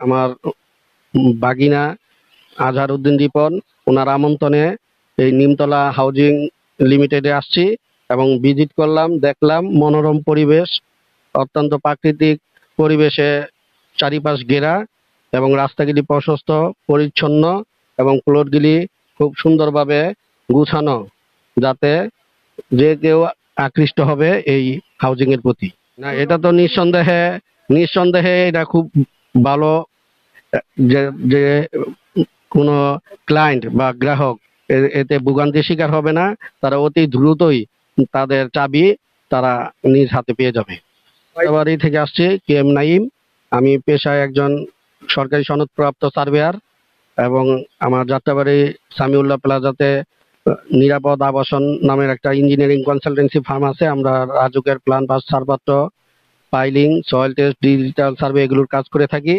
আমার বাগিনা আজহার উদ্দিন রিপন, ওনার আমন্ত্রণে এই নিমতলা হাউজিং লিমিটেডে আসছি এবং ভিজিট করলাম, দেখলাম মনোরম পরিবেশ, অত্যন্ত প্রাকৃতিক পরিবেশে চারিপাশ ঘেরা এবং রাস্তাগুলি প্রশস্ত, পরিচ্ছন্ন এবং প্লটগুলি খুব সুন্দরভাবে গুছানো যাতে যে কেউ আকৃষ্ট হবে এই হাউজিং এর প্রতি। না, এটা তো নিঃসন্দেহে নিঃসন্দেহে এটা খুব ভালো যে যে কোনো ক্লায়েন্ট বা গ্রাহক এতে ভোগান্তির শিকার হবে না, তারা অতি দ্রুতই তাদের চাবি তারা নিজ হাতে পেয়ে যাবে। বাড়ি থেকে আসছি কে এম নাইম আমি পেশায় একজন সরকারি সনদপ্রাপ্ত সার্ভেয়ার এবং আমার যাত্রাবাড়ি সামিউল্লাহ প্লাজাতে নিরাপদ আবাসন নামের একটা ইঞ্জিনিয়ারিং কনসালটেন্সি ফার্ম আছে। আমরা রাজুকের প্ল্যান পাস ছাড়পত্র filing soil test digital survey এগুলোর কাজ করে থাকি।